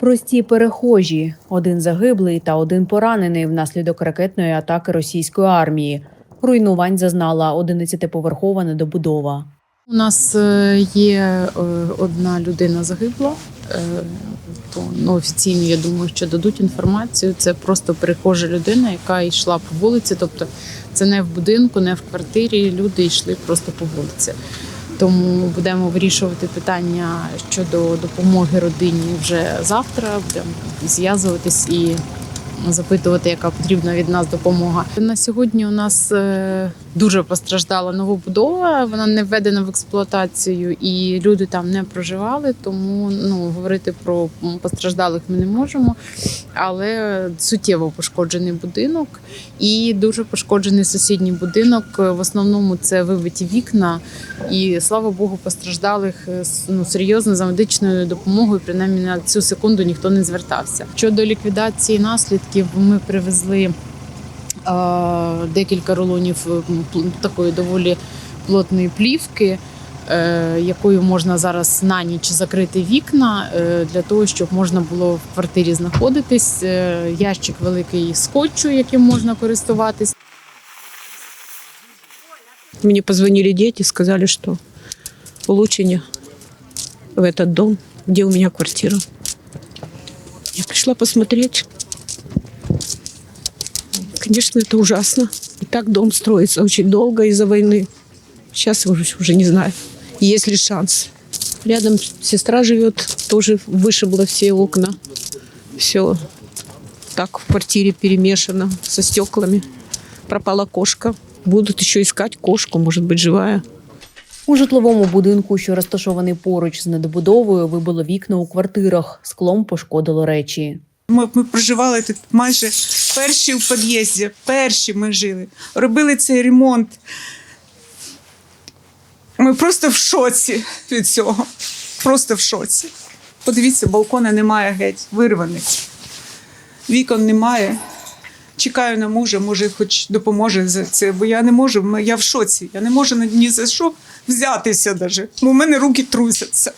Прості перехожі, один загиблий та один поранений внаслідок ракетної атаки російської армії. Руйнувань зазнала 11-поверхова недобудова. У нас е, є е, одна людина загибла. е, То ну, офіційно я думаю, що дадуть інформацію. Це просто перехожа людина, яка йшла по вулиці. Тобто це не в будинку, не в квартирі. Люди йшли просто по вулиці. Тому будемо вирішувати питання щодо допомоги родині вже завтра. Будемо зв'язуватись і запитувати, яка потрібна від нас допомога. На сьогодні у нас е, дуже постраждала новобудова. Вона не введена в експлуатацію, і люди там не проживали. Тому ну говорити про постраждалих ми не можемо. Але суттєво пошкоджений будинок і дуже пошкоджений сусідній будинок. В основному це вибиті вікна. І слава Богу, постраждалих е, ну, серйозно за медичною допомогою. Принаймні на цю секунду ніхто не звертався. Щодо ліквідації наслідків, ми привезли е, декілька рулонів е, такої доволі плотної плівки. е, Якою можна зараз на ніч закрити вікна для того, щоб можна було в квартирі знаходитись. Ящик великий скотчу, яким можна користуватись. Мне позвонили дети, сказали, что улучшение в этот дом, где у меня квартира. Я пришла посмотреть. Конечно, это ужасно. И так дом строится очень долго из-за войны. Сейчас уже, уже не знаю, есть ли шанс. Рядом сестра живет, тоже вышибло все окна. Все так в квартире перемешано со стеклами. Пропала кошка. Будут еще искать кошку, может быть, живая. У житловому будинку, що розташований поруч з недобудовою, вибило вікна у квартирах, склом пошкодило речі. Ми, ми проживали тут майже перші в під'їзді, перші ми жили. Робили цей ремонт. Ми просто в шоці від цього. Просто в шоці. Подивіться, балкона немає геть, вирваний. Вікон немає. Чекаю на мужа, може, хоч допоможе за це, бо я не можу, я в шоці. Я не можу ні- за що взятися навіть. Бо в мене руки трусяться.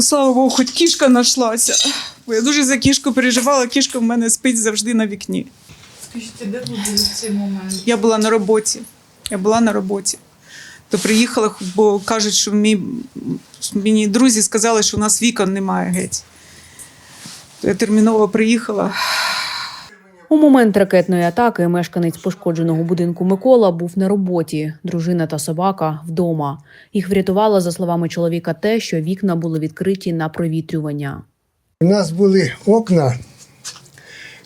Слава Богу, хоч кішка знайшлася. Бо я дуже за кішку переживала, кішка в мене спить завжди на вікні. Скажіть, де ви були в цей момент? Я була на роботі. Я була на роботі. То приїхала, бо кажуть, що мій, мені друзі сказали, що у нас вікон немає геть. То я терміново приїхала. У момент ракетної атаки мешканець пошкодженого будинку Микола був на роботі. Дружина та собака вдома. Їх врятувало, за словами чоловіка, те, що вікна були відкриті на провітрювання. У нас були окна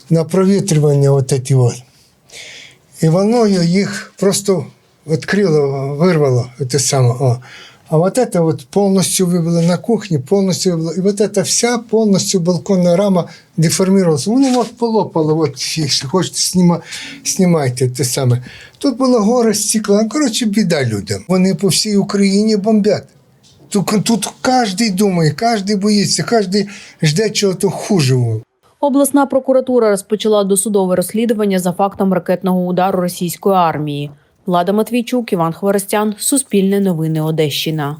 на провітрювання от ці от. І воно їх просто відкрило, вирвало. Те саме. О. А вот это вот полностью выбило на кухне, полностью выбило. И вот эта вся полностью балконная рама деформировалась. Ну вот полопало, вот, если хочете, снима, снимайте те саме. Тут було горе стекла. Ну, коротше, біда людям. Вони по всій Україні бомбять. Тут, тут кожен думає, кожен боїться, кожен жде чого-то хужого. Обласна прокуратура розпочала досудове розслідування за фактом ракетного удару російської армії. Влада Матвійчук, Іван Хворостян, Суспільне новини Одещина.